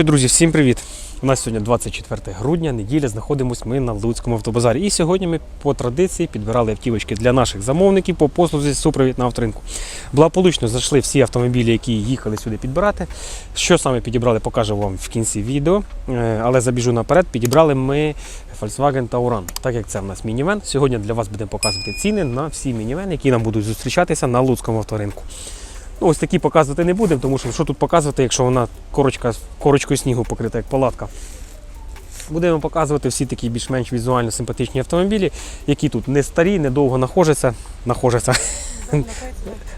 Що, друзі, всім привіт! У нас сьогодні 24 грудня, неділя, знаходимося ми на Луцькому автобазарі. І сьогодні ми по традиції підбирали автівочки для наших замовників по послузі супровід на авторинку. Благополучно зайшли всі автомобілі, які їхали сюди підбирати. Що саме підібрали, покажу вам в кінці відео. Е, Але забіжу наперед, підібрали ми Volkswagen Tauran. Так як це в нас мінівен, сьогодні для вас будемо показувати ціни на всі мінівени, які нам будуть зустрічатися на Луцькому авторинку. Ну, ось такі показувати не будемо, тому що що тут показувати, якщо вона корочка, корочкою снігу покрита, як палатка. Будемо показувати всі такі більш-менш візуально симпатичні автомобілі, які тут не старі, недовго нахожаться, нахожаться.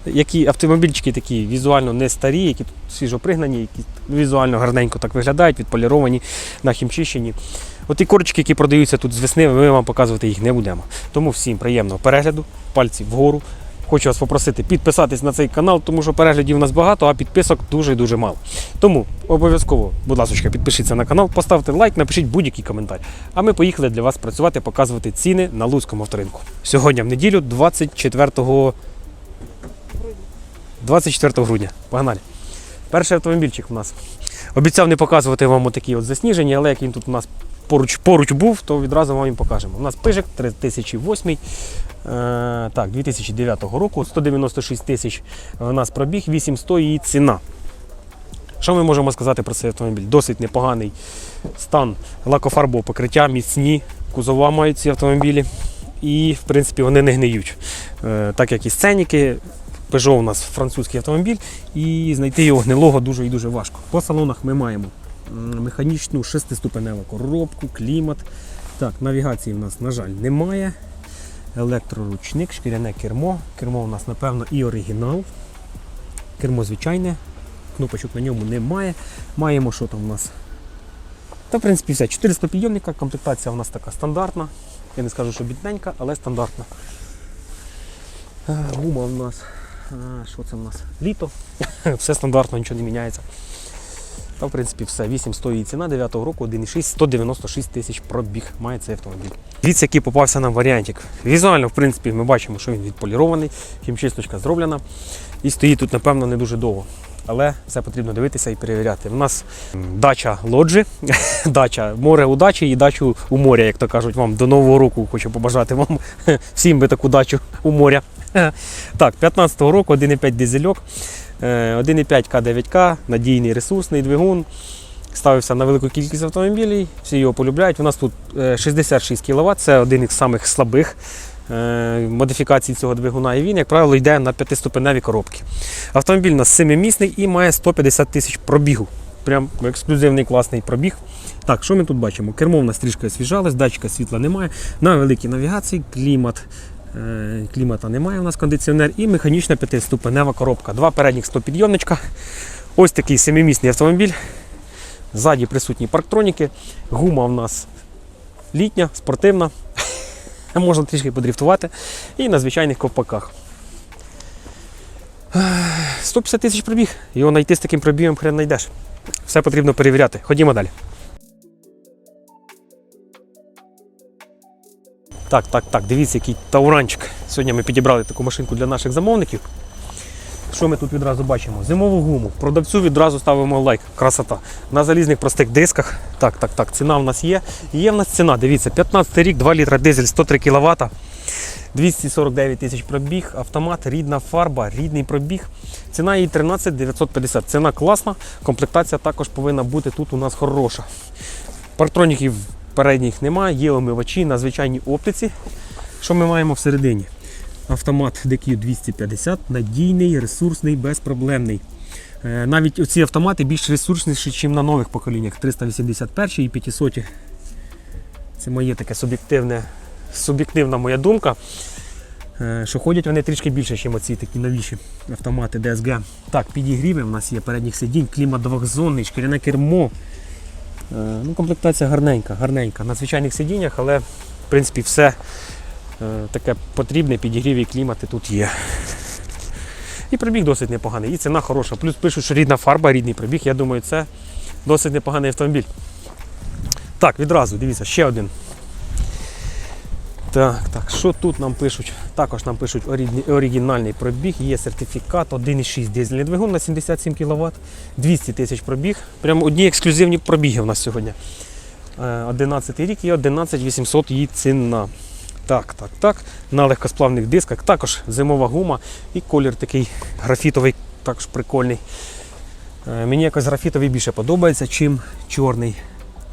які автомобільчики такі візуально не старі, які тут свіжо пригнані, які візуально гарненько так виглядають, відполіровані, нахімчищені. От ті корочки, які продаються тут з весни, ми вам показувати їх не будемо. Тому всім приємного перегляду, пальці вгору. Хочу вас попросити підписатись на цей канал, тому що переглядів у нас багато, а підписок дуже і дуже мало. Тому обов'язково, будь ласка, підпишіться на канал, поставте лайк, напишіть будь-який коментар. А ми поїхали для вас працювати, показувати ціни на Луцькому авторинку. Сьогодні в неділю, 24 24 грудня. Погнали. Перший автомобільчик у нас. Обіцяв не показувати вам отакі от засніжені, але як він тут у нас поруч, поруч був, то відразу вам і покажемо. У нас пижик 3008. Е, так, 2009 року, 196 тисяч у нас пробіг, 800 і ціна. Що ми можемо сказати про цей автомобіль? Досить непоганий стан лакофарбового покриття, міцні кузова мають ці автомобілі. І, в принципі, вони не гниють. Е, так як і сценіки, Peugeot у нас французький автомобіль, і знайти його гнилого дуже і дуже важко. По салонах ми маємо механічну шестиступеневу коробку, клімат. Так, навігації в нас, на жаль, немає. Електроручник, шкіряне кермо. Кермо у нас, напевно, і оригінал. Кермо звичайне, кнопочок на ньому немає. Маємо, що там у нас. Та, в принципі, все. 400 підйомника, комплектація у нас така стандартна. Я не скажу, що бідненька, але стандартна. Е, Гума у нас. Що це у нас? Літо. все стандартно, нічого не міняється. Та, в принципі, все. 800 її ціна 9 року, 1,6, 196 тисяч пробіг має цей автомобіль. Дивіться, який попався нам варіантик. Візуально, в принципі, ми бачимо, що він відполірований, хімчисточка зроблена. І стоїть тут, напевно, не дуже довго. Але все потрібно дивитися і перевіряти. У нас дача лоджі, дача, море у дачі і дачу у моря, як то кажуть вам. До Нового року хочу побажати вам всім би таку дачу у моря. Так, 15-го року 1,5 дизельок, е, 1,5 К9К, надійний ресурсний двигун. Ставився на велику кількість автомобілів, всі його полюбляють. У нас тут е, 66 кВт, це один із самих слабих е, модифікацій цього двигуна. І він, як правило, йде на п'ятиступеневі коробки. Автомобіль у нас семимісний і має 150 тисяч пробігу. Прям ексклюзивний класний пробіг. Так, що ми тут бачимо? Кермо в нас трішки освіжалось, датчика світла немає. На великій навігації клімат. Е, Клімата немає у нас кондиціонер і механічна п'ятиступенева коробка. Два передніх 100 підйомничка. Ось такий семимісний автомобіль. Ззаді присутні парктроніки. Гума в нас літня, спортивна. Можна трішки подрифтувати. І на звичайних ковпаках. 150 тисяч пробіг. Його знайти з таким пробігом хрен знайдеш. Все потрібно перевіряти. Ходімо далі. Так, так, так, дивіться, який тауранчик. Сьогодні ми підібрали таку машинку для наших замовників. Що ми тут відразу бачимо? Зимову гуму. Продавцю відразу ставимо лайк. Красота. На залізних простих дисках. Так, так, так, ціна в нас є. Є в нас ціна, дивіться, 15 рік, 2 літра дизель, 103 кВт. 249 тисяч пробіг, автомат, рідна фарба, рідний пробіг. Ціна її 13 950. Ціна класна, комплектація також повинна бути тут у нас хороша. Партроніків передніх немає, є омивачі на звичайній оптиці. Що ми маємо всередині? Автомат DQ 250, надійний, ресурсний, безпроблемний. Е, Навіть оці автомати більш ресурсніші, ніж на нових поколіннях 381 і 500. Це моє таке суб'єктивне, суб'єктивна моя думка. е, Що ходять вони трішки більше, ніж оці такі новіші автомати DSG. Так, підігріви в нас є передніх сидінь, клімат двохзонний, шкіряне кермо. Е, Ну, комплектація гарненька, гарненька. На звичайних сидіннях, але в принципі все е, таке потрібне, підігрів і клімати тут є. І пробіг досить непоганий, і ціна хороша. Плюс пишуть, що рідна фарба, рідний пробіг. Я думаю, це досить непоганий автомобіль. Так, відразу, дивіться, ще один. Так, так, що тут нам пишуть? Також нам пишуть оригінальний пробіг, є сертифікат 1,6 дизельний двигун на 77 кВт, 200 тисяч пробіг. Прямо одні ексклюзивні пробіги у нас сьогодні. Е, 11 рік і 11 800 її ціна. Так, так, так. На легкосплавних дисках також зимова гума і колір такий графітовий, також прикольний. Е, Мені якось графітовий більше подобається, чим чорний.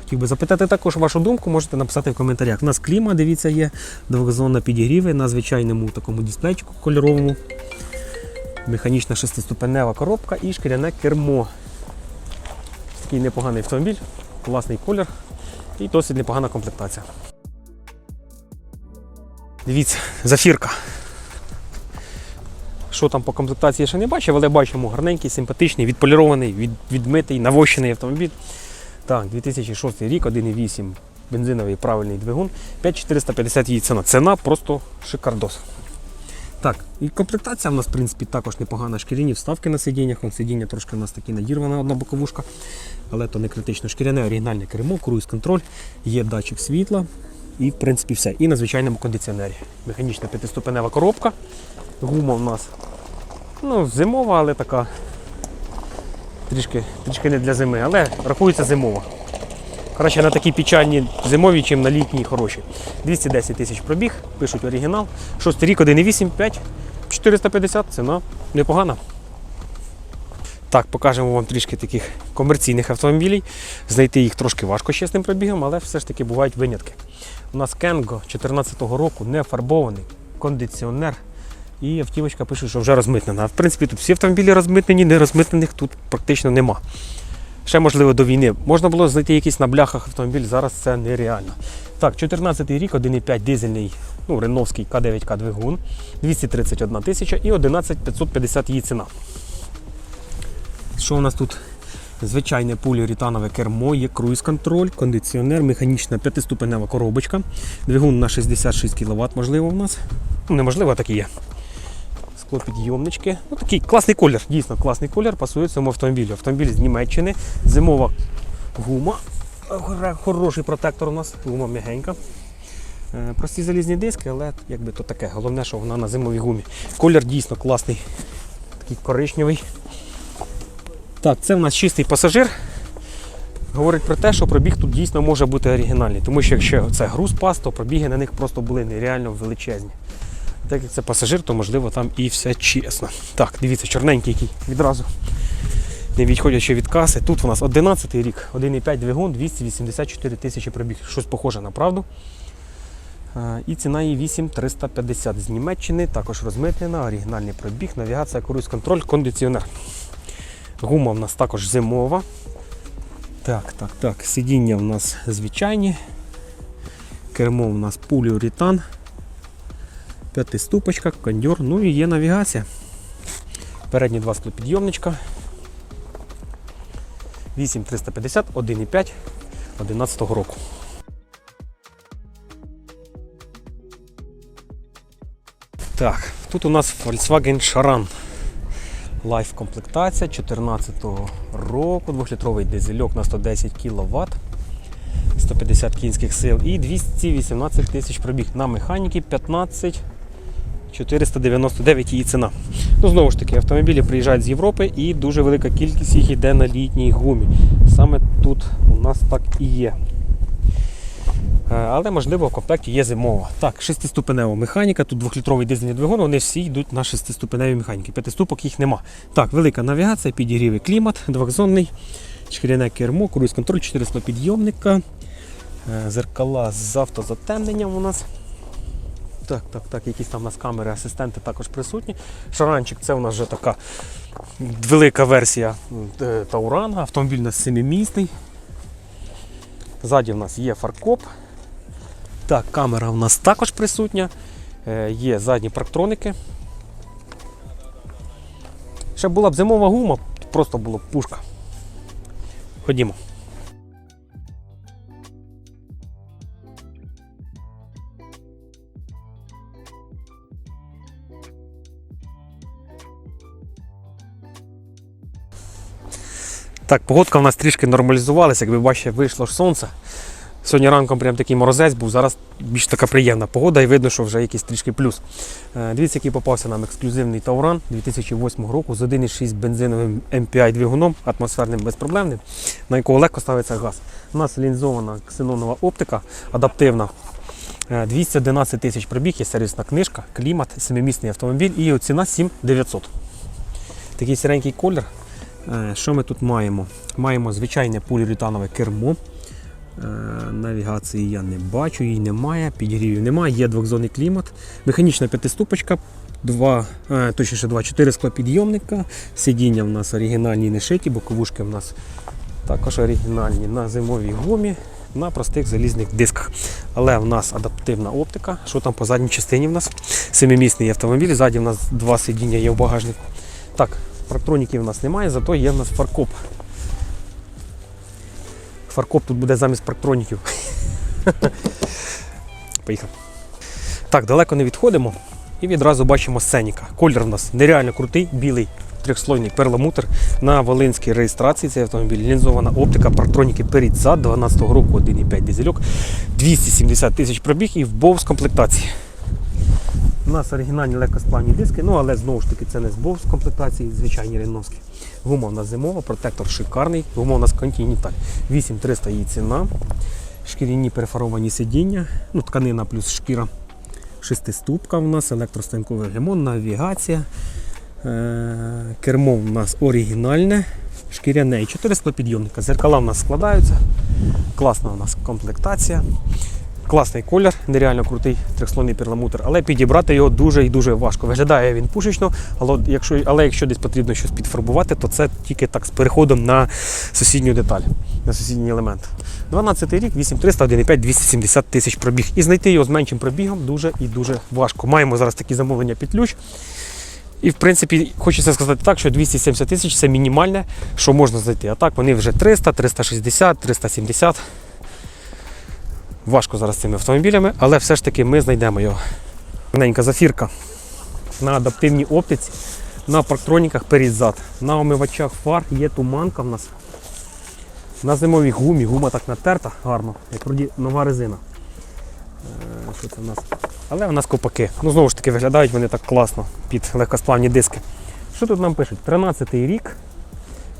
Хотів би запитати також вашу думку, можете написати в коментарях. У нас кліма, дивіться, є двохзонна підігріви на звичайному такому дисплейчику кольоровому. Механічна шестиступенева коробка і шкіряне кермо. Такий непоганий автомобіль, класний колір і досить непогана комплектація. Дивіться, зафірка. Що там по комплектації я ще не бачив, але бачимо гарненький, симпатичний, відполірований, від, відмитий, навощений автомобіль. Так, 2006 рік, 1,8 бензиновий правильний двигун, 5450 її ціна. Ціна просто шикардос. Так, і комплектація в нас, в принципі, також непогана. Шкіряні вставки на сидіннях. Вон сидіння трошки у нас такі надірвана одна боковушка, але то не критично. Шкіряне оригінальне кермо, круїз контроль, є датчик світла і, в принципі, все. І на звичайному кондиціонері. Механічна п'ятиступенева коробка. Гума у нас ну, зимова, але така трішки, трішки не для зими, але рахується зимова. Краще на такі печальні зимові, чим на літні хороші. 210 тисяч пробіг, пишуть оригінал. Шостий рік 1,8, 5, 450, ціна непогана. Так, покажемо вам трішки таких комерційних автомобілів. Знайти їх трошки важко з чесним пробігом, але все ж таки бувають винятки. У нас Кенго 2014 року не фарбований, кондиціонер. І автівочка пише, що вже розмитнена. В принципі, тут всі автомобілі розмитнені, не розмитнених тут практично нема. Ще, можливо, до війни можна було знайти якийсь на бляхах автомобіль, зараз це нереально. Так, 14 рік, 1,5 дизельний, ну, реновський К9К двигун, 231 тисяча і 11 550 її ціна. Що у нас тут? Звичайне поліуретанове кермо, є круїз-контроль, кондиціонер, механічна п'ятиступенева коробочка. Двигун на 66 кВт, можливо, у нас. Ну, неможливо, так і є. Склопідйомнички. Ну, такий класний колір, дійсно класний колір, пасує цьому автомобілю. Автомобіль з Німеччини, зимова гума. Хороший протектор у нас, гума м'ягенька. Е, Прості залізні диски, але якби то таке. Головне, що вона на зимовій гумі. Колір дійсно класний, такий коричневий. Так, це в нас чистий пасажир. Говорить про те, що пробіг тут дійсно може бути оригінальний, тому що якщо це груз пас, то пробіги на них просто були нереально величезні. Так як це пасажир, то можливо там і все чесно. Так, дивіться, чорненький який відразу. Не відходячи від каси. Тут у нас 11 рік, 1,5 двигун, 284 тисячі пробіг. Щось похоже на правду. І ціна її 8350 з Німеччини, також розмитнена, оригінальний пробіг, навігація, круїз контроль, кондиціонер. Гума в нас також зимова. Так, так, так. Сидіння в нас звичайні. Кермо у нас поліуретан. П'ятиступочка, кондьор, ну і є навігація. Передні два склопідйомничка. 8350, 1,5 11 року. Так, тут у нас Volkswagen Charan. Лайф комплектація 2014 року, 2-літровий дизельок на 110 кВт, 150 кінських сил і 218 тисяч пробіг на механіки 15 499 її ціна. Ну, знову ж таки, автомобілі приїжджають з Європи і дуже велика кількість їх йде на літній гумі. Саме тут у нас так і є. Е, Але можливо в комплекті є зимова. Так, шестиступенева механіка, тут двохлітровий дизельний двигун, вони всі йдуть на шестиступеневі механіки. П'ятиступок їх нема. Так, велика навігація, підігрівий клімат, двохзонний, шкіряне кермо, круїз контроль, 400 підйомника, е, зеркала з автозатемненням у нас. Так, так, так, якісь там у нас камери, асистенти також присутні. Шаранчик це у нас вже така велика версія Таурана, автомобіль у нас семимісний. Ззаді в нас є фаркоп. Так, камера у нас також присутня. Е, Є задні парктроники. Ще була б зимова гума, просто була б пушка. Ходімо. Так, погодка в нас трішки нормалізувалася, як ви бачите, вийшло ж сонце. Сьогодні ранком прям такий морозець був, зараз більш така приємна погода і видно, що вже якийсь трішки плюс. Е, Дивіться, який попався нам ексклюзивний Тауран 2008 року з 1,6 бензиновим MPI двигуном, атмосферним безпроблемним, на якого легко ставиться газ. У нас лінзована ксенонова оптика, адаптивна. Е, 211 тисяч пробіг, є сервісна книжка, клімат, семимісний автомобіль і ціна 7900. Такий сіренький колір. Е, Що ми тут маємо? Маємо звичайне поліуретанове кермо. Е, Навігації я не бачу, її немає, підігрівів немає, є двохзонний клімат, механічна п'ятиступочка, два, е, точніше два, чотири склопідйомника, сидіння в нас оригінальні не шиті, боковушки в нас також оригінальні на зимовій гумі, на простих залізних дисках. Але в нас адаптивна оптика. Що там по задній частині в нас? Семимісний автомобіль, ззаді в нас два сидіння є в багажнику. Так, парктроніків в нас немає, зато є в нас фаркоп. Фаркоп тут буде замість парктроніків. Поїхав. Так, далеко не відходимо і відразу бачимо сценіка. Колір в нас нереально крутий, білий, трьохслойний перламутр. На волинській реєстрації цей автомобіль лінзована оптика, парктроніки перед зад 12 року 1,5 дизельок, 270 тисяч пробіг і в бовс комплектації. У нас оригінальні легкосплавні диски, ну але знову ж таки це не збов з комплектації, звичайні реновські. Гума у нас зимова, протектор шикарний, гума у нас Continental. 8300 її ціна. Шкіряні перфоровані сидіння, ну, тканина плюс шкіра. Шестиступка у нас, електростанковий ремонт, навігація. Е- кермо у нас оригінальне, шкіряне і 400 підйомника. Зеркала у нас складаються. Класна у нас комплектація. Класний колір, нереально крутий трьохслойний перламутр, але підібрати його дуже і дуже важко. Виглядає він пушечно, але якщо, але якщо десь потрібно щось підфарбувати, то це тільки так з переходом на сусідню деталь, на сусідній елемент. 12 рік, 8300, 1,5, 270 тисяч пробіг. І знайти його з меншим пробігом дуже і дуже важко. Маємо зараз такі замовлення під ключ. І в принципі, хочеться сказати так, що 270 тисяч це мінімальне, що можна знайти. А так вони вже 300, 360, 370. Важко зараз з цими автомобілями, але все ж таки ми знайдемо його. Гарненька зафірка на адаптивній оптиці, на парктроніках перед-зад, на омивачах фар є туманка в нас. На зимовій гумі, гума так натерта гарно, як вроді нова резина. Е, Що це в нас? Але у нас копаки. Ну знову ж таки виглядають вони так класно під легкосплавні диски. Що тут нам пишуть? 13-й рік,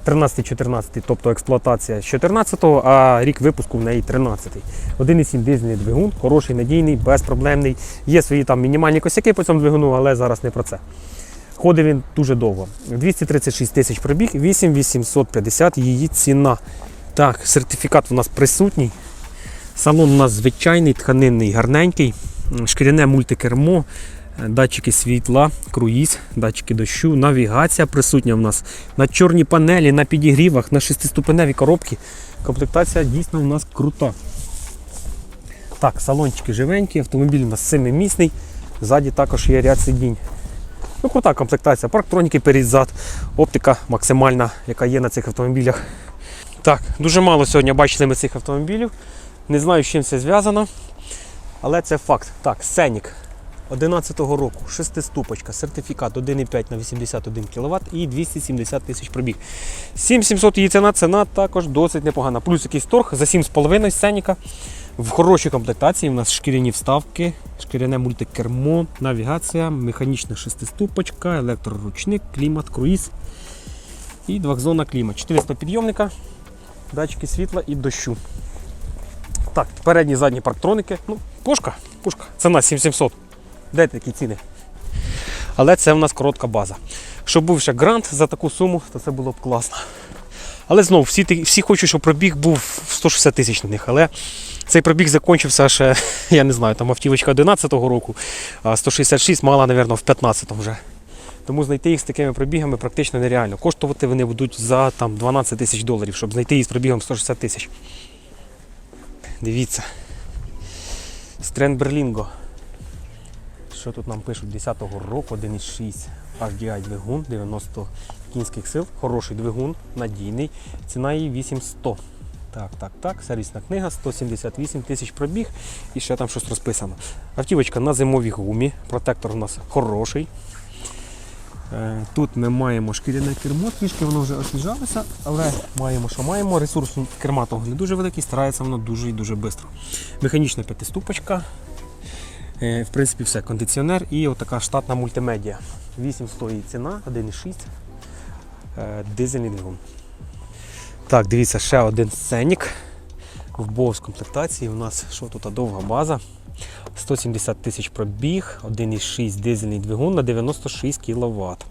13-14, тобто експлуатація з 14-го, а рік випуску в неї 13-й. 1,7 дизельний двигун, хороший, надійний, безпроблемний. Є свої там мінімальні косяки по цьому двигуну, але зараз не про це. Ходив він дуже довго. 236 тисяч пробіг, 8850 її ціна. Так, сертифікат у нас присутній. Салон у нас звичайний, тканинний, гарненький, шкіряне мультикермо, датчики світла, круїз, датчики дощу, навігація присутня в нас на чорній панелі, на підігрівах, на шестиступеневі коробки. Комплектація дійсно у нас крута. Так, салончики живенькі, автомобіль у нас семимісний, ззаді також є ряд сидінь. Ну, крута комплектація, парктроніки перед-зад, оптика максимальна, яка є на цих автомобілях. Так, дуже мало сьогодні бачили ми цих автомобілів. Не знаю, з чим це зв'язано, але це факт. Так, Сенік 11-го року, шестиступочка, сертифікат 1,5 на 81 кВт і 270 тисяч пробіг. 7700 її ціна, ціна також досить непогана. Плюс якийсь торг за 7,5 Сеніка. В хорошій комплектації у нас шкіряні вставки, шкіряне мультикермо, навігація, механічна шестиступочка, електроручник, клімат, круїз і двохзонна клімат. 400 підйомника, датчики світла і дощу. Так, передні задні парктроники. Ну, пушка, пушка. Ціна 7700. Де такі ціни? Але це в нас коротка база. Щоб був ще грант за таку суму, то це було б класно. Але знову всі, всі хочуть, щоб пробіг був в 160 тисяч на них. Але цей пробіг закінчився ще, я не знаю, там автівочка 11-го року, а 166 мала, мабуть, в 15-му вже. Тому знайти їх з такими пробігами практично нереально. Коштувати вони будуть за там, 12 тисяч доларів, щоб знайти їх з пробігом 160 тисяч. Дивіться. Стрен Берлінго. Що тут нам пишуть? 10-го року 1,6 HDI двигун, 90 кінських сил, хороший двигун, надійний. Ціна її 8100. Так, так, так. Сервісна книга, 178 тисяч пробіг і ще там щось розписано. Автівочка на зимовій гумі. Протектор у нас хороший. Е, Тут ми маємо шкіряне кермо, трішки воно вже освіжалося, але маємо, що маємо. Ресурс керма того не дуже великий, старається воно дуже і дуже швидко. Механічна п'ятиступочка. Е, В принципі, все, кондиціонер і отака штатна мультимедіа. 800 її ціна, 1,6 е, дизельний двигун. Так, дивіться, ще один сценік. В бовс комплектації у нас що тут довга база. 170 тисяч пробіг, 1,6 дизельний двигун на 96 кВт.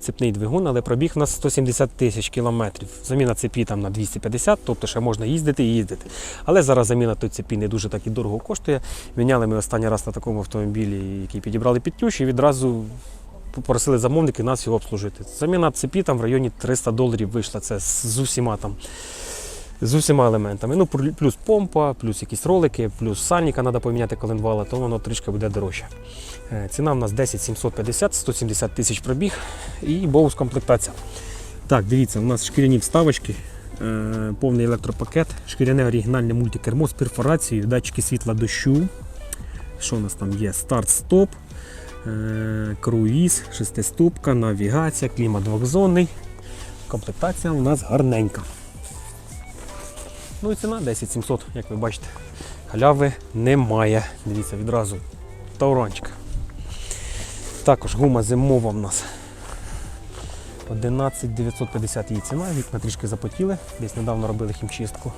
Цепний двигун, але пробіг у нас 170 тисяч кілометрів. Заміна цепі там на 250, тобто ще можна їздити і їздити. Але зараз заміна той цепі не дуже так і дорого коштує. Міняли ми останній раз на такому автомобілі, який підібрали під ключ, і відразу попросили замовники нас його обслужити. Заміна цепі там в районі 300 доларів вийшла. Це з усіма там. З усіма елементами. Ну, плюс помпа, плюс якісь ролики, плюс сальника треба поміняти коленвала, то воно трішки буде дорожче. Е, Ціна в нас 10 750, 170 тисяч пробіг і боус комплектація. Так, дивіться, у нас шкіряні вставочки, е, повний електропакет, шкіряне оригінальне мультикермо з перфорацією, датчики світла дощу. Що у нас там є? Старт-стоп, е, круїз, шестиступка, навігація, клімат двохзонний. Комплектація у нас гарненька. Ну і ціна 10 700, як ви бачите. Халяви немає. Дивіться, відразу тауранчик. Також гума зимова в нас 11 950 її ціна, вікна трішки запотіли, десь недавно робили хімчистку.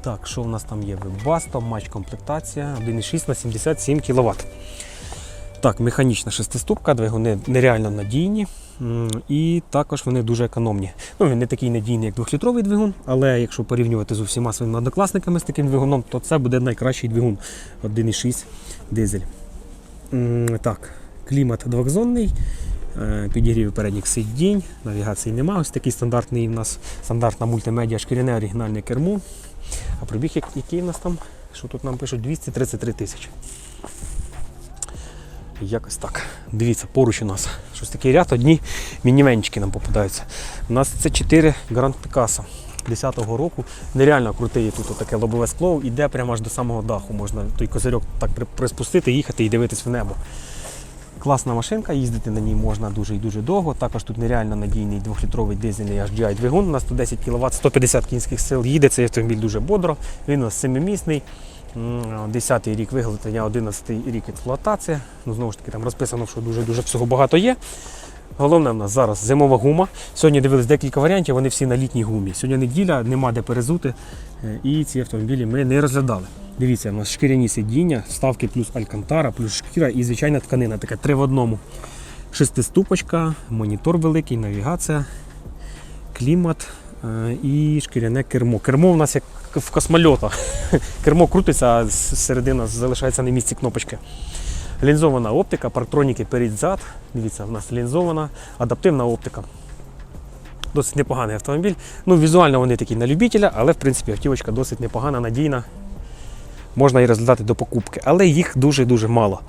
Так, що в нас там є? Webasto, матч комплектація 1,6 на 77 кВт. Так, механічна шестиступка, двигуни нереально надійні. І також вони дуже економні. Ну, він не такий надійний, як 2-літровий двигун, але якщо порівнювати з усіма своїми однокласниками з таким двигуном, то це буде найкращий двигун 1,6 дизель. Так, клімат двохзонний, е, підігрів передніх сидінь, навігації немає. Ось такий стандартний у нас стандартна мультимедіа шкіряне оригінальне кермо. А пробіг який у нас там? Що тут нам пишуть? 233 тисячі. Якось так. Дивіться, поруч у нас щось такий ряд, одні мінівенчики нам попадаються. У нас це 4 Гранд Пікасо 10-го року. Нереально крутий тут таке лобове скло, іде прямо аж до самого даху. Можна той козирьок так приспустити, їхати і дивитись в небо. Класна машинка, їздити на ній можна дуже і дуже довго. Також тут нереально надійний 2-літровий дизельний HDI двигун на 110 кВт, 150 кінських сил. Їде цей автомобіль дуже бодро. Він у нас семимісний. 10-й рік виготовлення, 11-й рік експлуатація. Ну, знову ж таки, там розписано, що дуже-дуже всього багато є. Головне в нас зараз зимова гума. Сьогодні дивились декілька варіантів, вони всі на літній гумі. Сьогодні неділя, нема де перезути. е, І ці автомобілі ми не розглядали. Дивіться, у нас шкіряні сидіння, вставки плюс алькантара, плюс шкіра і звичайна тканина, таке три в одному. Шестиступочка, монітор великий, навігація, клімат і шкіряне кермо. Кермо у нас як в космольота. Кермо крутиться, а середина залишається на місці кнопочки. Лінзована оптика, парктроніки перед-зад. Дивіться, в нас лінзована, адаптивна оптика. Досить непоганий автомобіль. Ну, візуально вони такі на любителя, але в принципі автівочка досить непогана, надійна. Можна її розглядати до покупки, але їх дуже-дуже мало.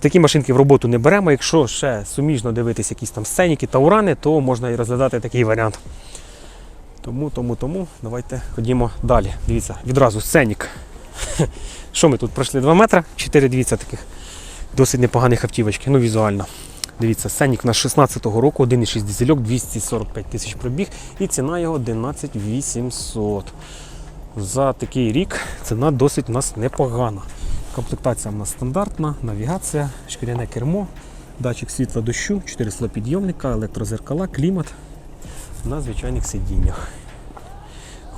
Такі машинки в роботу не беремо. Якщо ще суміжно дивитись якісь там сценіки та урани, то можна і розглядати такий варіант. Тому, тому, тому давайте ходімо далі. Дивіться, відразу сценік. Що ми тут пройшли 2 метри, 4 дивіться таких досить непоганих автівочки, ну візуально. Дивіться, сценік на 16-го року, 1,6 дизельок, 245 тисяч пробіг і ціна його 11 800. За такий рік ціна досить у нас непогана. Комплектація у нас стандартна, навігація, шкіряне кермо, датчик світла дощу, 4 склопідйомника, електрозеркала, клімат на звичайних сидіннях.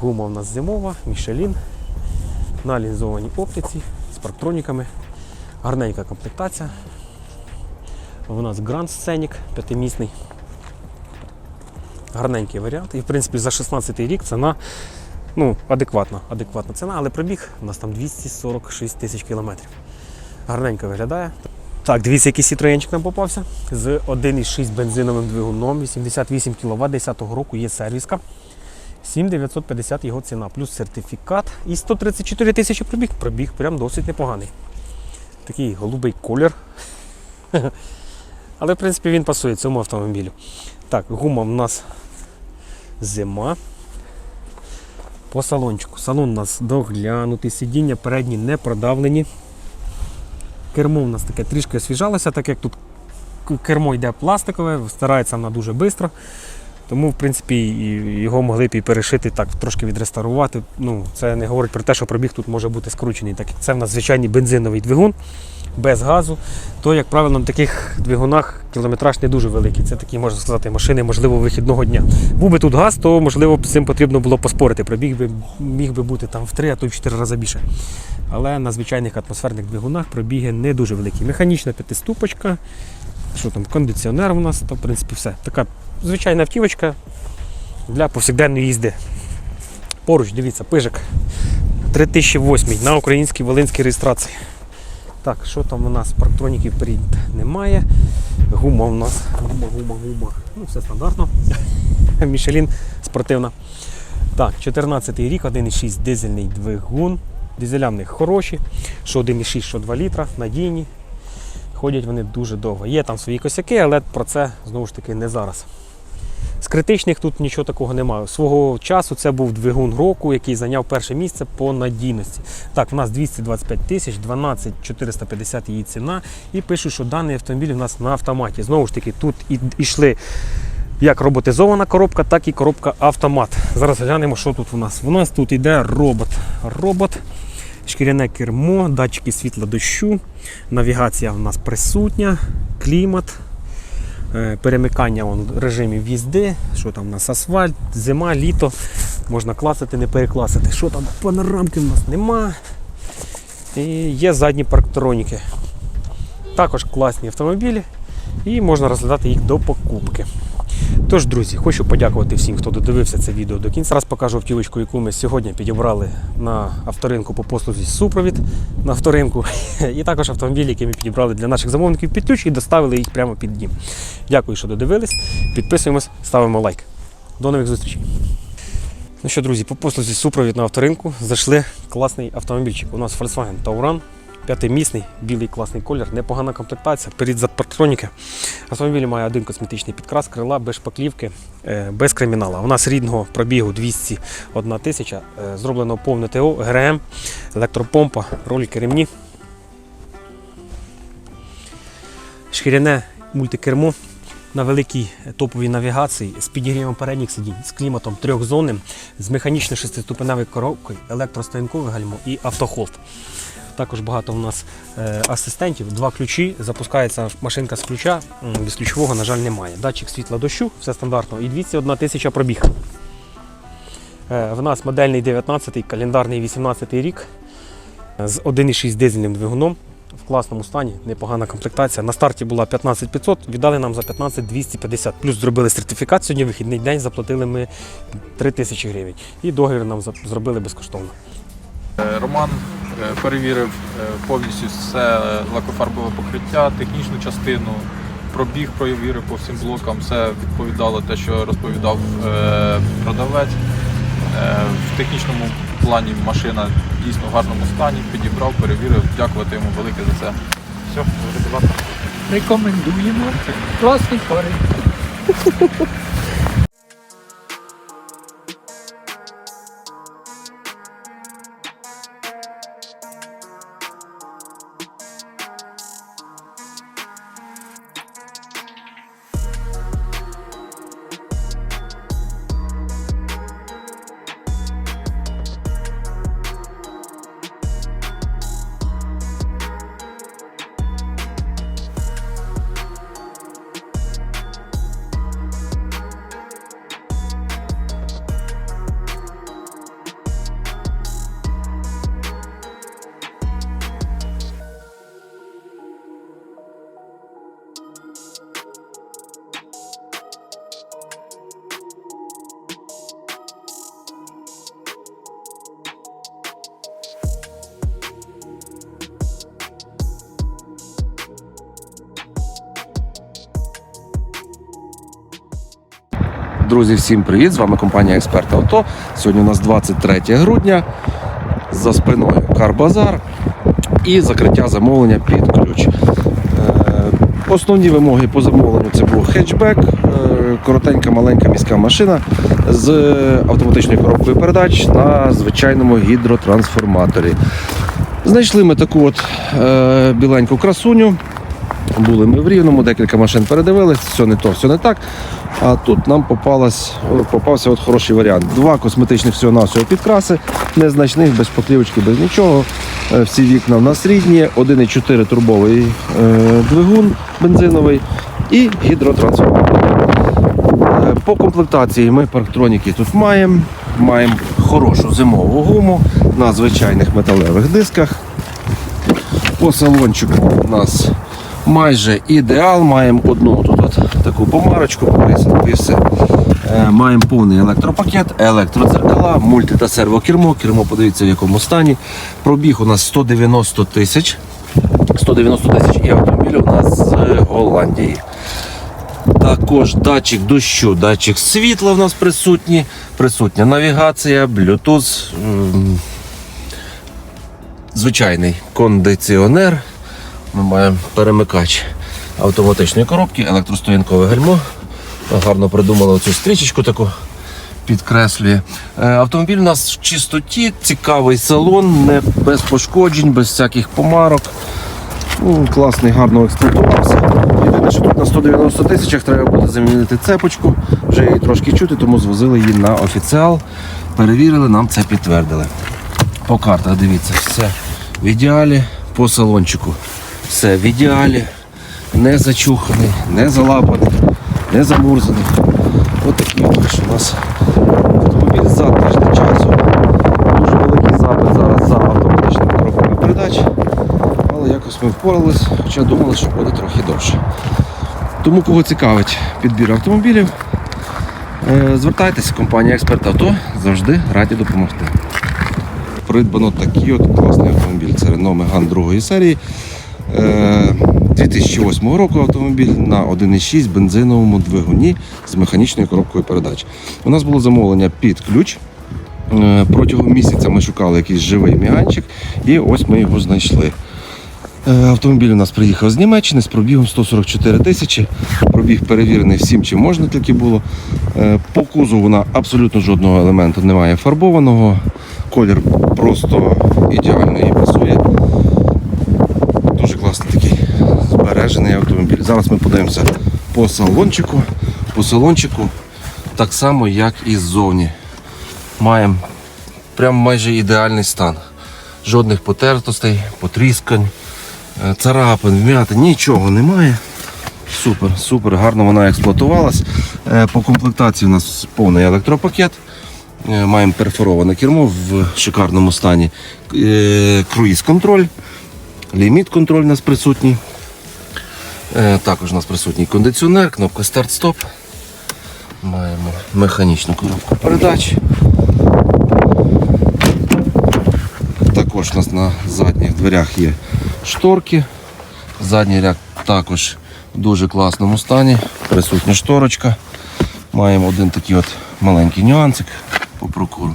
Гума у нас зимова, Мішелін на лінзованій оптиці з парктроніками. Гарненька комплектація. У нас Grand Scenic п'ятимісний. Гарненький варіант. І в принципі за 16 рік ціна ну, адекватна, адекватна ціна, але пробіг у нас там 246 тисяч кілометрів. Гарненько виглядає. Так, дивіться, який Citroenчик нам попався. З 1,6 бензиновим двигуном, 88 кВт 10 року є сервіска. 7950 його ціна, плюс сертифікат і 134 тисячі пробіг. Пробіг прям досить непоганий. Такий голубий колір. Але, в принципі, він пасує цьому автомобілю. Так, гума в нас зима. По салончику. Салон у нас доглянутий, сидіння передні не продавлені. Кермо у нас таке трішки освіжалося, так як тут кермо йде пластикове, старається вона дуже швидко. Тому, в принципі, його могли б і перешити так, трошки відреставрувати. Ну, це не говорить про те, що пробіг тут може бути скручений. Так як це в нас звичайний бензиновий двигун без газу, то, як правило, на таких двигунах кілометраж не дуже великий. Це такі, можна сказати, машини, можливо, вихідного дня. Був би тут газ, то можливо з цим потрібно було поспорити. Пробіг би міг би бути там в 3, а то й в 4 рази більше. Але на звичайних атмосферних двигунах пробіги не дуже великі. Механічна п'ятиступочка, що там, кондиціонер у нас, то в принципі все. Така звичайна автівочка для повсякденної їзди. Поруч, дивіться, пижик 3008 на українській волинській реєстрації. Так, що там у нас? Парктроніків перед немає. Гума у нас. Гума, гума, гума. Ну, все стандартно. Мішелін спортивна. Так, 14 рік, 1,6 дизельний двигун. Дизеля в хороші, що 1,6, що 2 літра, надійні. Ходять вони дуже довго. Є там свої косяки, але про це знову ж таки не зараз. З критичних тут нічого такого немає. Свого часу це був двигун року, який зайняв перше місце по надійності. Так, в нас 225 тисяч, 12 450 її ціна. І пишуть, що даний автомобіль у нас на автоматі. Знову ж таки, тут і- йшли як роботизована коробка, так і коробка автомат. Зараз глянемо, що тут у нас. У нас тут йде робот. Робот, шкіряне кермо, датчики світла дощу, навігація в нас присутня, клімат. Е, перемикання вон, режимів їзди, що там у нас асфальт, зима, літо. Можна класити, не перекласити. Що там, панорамки в нас нема. І є задні парктроніки. Також класні автомобілі і можна розглядати їх до покупки. Тож, друзі, хочу подякувати всім, хто додивився це відео до кінця. Раз покажу автівочку, яку ми сьогодні підібрали на авторинку по послузі супровід на авторинку. І також автомобілі, які ми підібрали для наших замовників під ключ і доставили їх прямо під дім. Дякую, що додивились. Підписуємось, ставимо лайк. До нових зустрічей. Ну що, друзі, по послузі супровід на авторинку зайшли класний автомобільчик. У нас Volkswagen Tauran. П'ятимісний, білий класний колір, непогана комплектація, перед парктроніки. Автомобіль має один косметичний підкрас, крила без шпаклівки, е, без кримінала. У нас рідного пробігу 201 тисяча, е, зроблено повне ТО, ГРМ, електропомпа, ролики ремні. Шкіряне мультикермо на великій топовій навігації з підігрівом передніх сидінь, з кліматом трьохзонним, з механічно шестиступеневою коробкою, електростоянкове гальмо і автохолд. Також багато у нас е, асистентів, два ключі, запускається машинка з ключа, без ключового, на жаль, немає. Датчик світла дощу, все стандартно, і 201 тисяча пробіг. Е, в нас модельний 19-й, календарний 18-й рік е, з 1,6 дизельним двигуном. В класному стані, непогана комплектація. На старті була 15500, віддали нам за 15250. Плюс зробили сертифікат сьогодні вихідний день, заплатили ми 3000 гривень. І договір нам зробили безкоштовно. Роман перевірив е, повністю все лакофарбове покриття, технічну частину, пробіг перевірив по всім блокам, все відповідало те, що розповідав е, продавець. Е, В технічному плані машина дійсно в гарному стані, підібрав, перевірив, дякувати йому велике за це. Все, будь. Рекомендуємо. Класний парень. Друзі, всім привіт! З вами компанія Експерт Авто. Сьогодні у нас 23 грудня. За спиною Карбазар і закриття замовлення під ключ. Е, Основні вимоги по замовленню це був хетчбек, е, коротенька маленька міська машина з автоматичною коробкою передач на звичайному гідротрансформаторі. Знайшли ми таку от е, біленьку красуню Були ми в Рівному, декілька машин передивились, все не то, все не так. А тут нам попалась, попався от хороший варіант. Два косметичних всього навсього підкраси, незначних, без поклівочки, без нічого. Е, Всі вікна в нас рідні, 1,4 турбовий е, двигун бензиновий і гідротрансформатор. Е, По комплектації ми парктроніки тут маємо. Маємо хорошу зимову гуму на звичайних металевих дисках. По салончику у нас майже ідеал. Маємо одну тут от таку помарочку, присадку і все. Е, Маємо повний електропакет, електродзеркала, мульти та сервокермо. Кермо подивіться в якому стані. Пробіг у нас 190 тисяч. 190 тисяч і автомобіль у нас з Голландії. Також датчик дощу, датчик світла в нас присутні, присутня навігація, ем, звичайний кондиціонер. Ми маємо перемикач автоматичної коробки, електростоянкове гальмо. Гарно придумали цю стрічечку таку. Підкреслює. Е, Автомобіль у нас в чистоті, цікавий салон, не без пошкоджень, без всяких помарок. Ну, класний, гарно експлуатувався. Єдине, що тут на 190 тисячах треба буде замінити цепочку. Вже її трошки чути, тому звозили її на офіціал. Перевірили, нам це підтвердили. По картах дивіться, все в ідеалі. По салончику все в ідеалі. Не зачуханий, не залапаний, не замурзаний. Ось такий от у нас автомобіль за тиждень часу. Дуже великий запит зараз за автоматичними коробками передач. Але якось ми впорались, хоча думали, що буде трохи довше. Тому кого цікавить підбір автомобілів, е, звертайтеся, компанія Експерт Авто завжди раді допомогти. Придбано такий от класний автомобіль. Це Renault Megane другої серії. Е, 2008 року автомобіль на 1,6 бензиновому двигуні з механічною коробкою передач. У нас було замовлення під ключ. Е, Протягом місяця ми шукали якийсь живий міганчик, і ось ми його знайшли. Е, Автомобіль у нас приїхав з Німеччини з пробігом 144 тисячі. Пробіг перевірений всім, чим можна тільки було. Е, По кузову на абсолютно жодного елементу немає фарбованого. Колір просто ідеально їй пасує. Збережений автомобіль. Зараз ми подивимося по салончику. По салончику так само, як і ззовні. Маємо прям майже ідеальний стан. Жодних потертостей, потріскань, е, царапин, вмятин, нічого немає. Супер, супер, гарно вона експлуатувалась. Е, По комплектації у нас повний електропакет. Е, Маємо перфороване кермо в шикарному стані. Е, Круїз-контроль, ліміт-контроль у нас присутній. Е, Також у нас присутній кондиціонер, кнопка старт-стоп. Маємо механічну коробку передач. Також у нас на задніх дверях є шторки. Задній ряд також в дуже класному стані. Присутня шторочка. Маємо один такий от маленький нюансик по прокуру.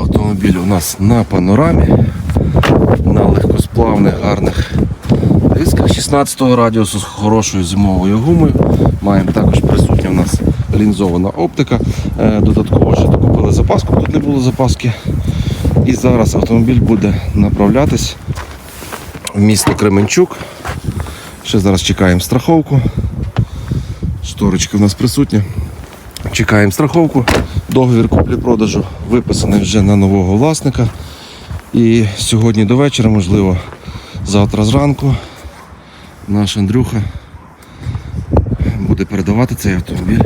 Автомобіль у нас на панорамі, на легкосплавних гарних дисках 16 радіусу з хорошою зимовою гумою. Маємо також присутня у нас лінзована оптика. Е, Додатково ще докупили запаску, тут не було запаски. І зараз автомобіль буде направлятись в місто Кременчук. Ще зараз чекаємо страховку. Шторочка в нас присутня. Чекаємо страховку. Договір куплі-продажу виписаний вже на нового власника. І сьогодні до вечора, можливо, завтра зранку, наш Андрюха буде передавати цей автомобіль